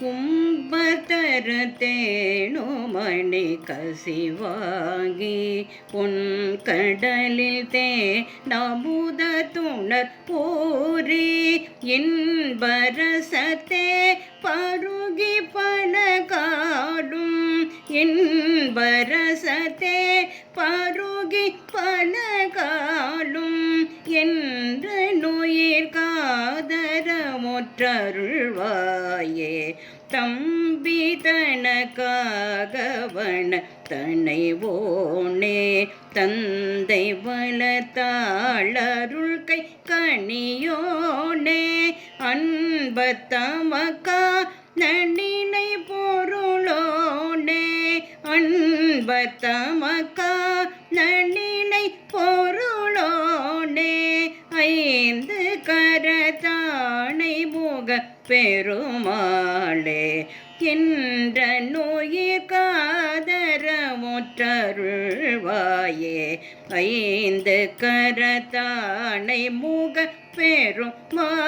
கும்பத்தர மணி கசிவாகி உன் கடலில் தே நமுத துணர் போரி இன்பரசத்தே பருகி பல காடும் இன்பரசத்தே பருகி பல காலும் போற்றருள்வாயே தம்பி தனக்காகவன தனைவோனே தந்தை வளத்தாளருள் கை கணியோனே அன்பத்தமக்கா நன்னினை பொருளோனே. அன்பத்தமக்கா நன்னினை பெருமாளே கின்ற நோயிர் காதரமுற்றருள்வாயே ஐந்து கரத்தானை முக பெருமாளே.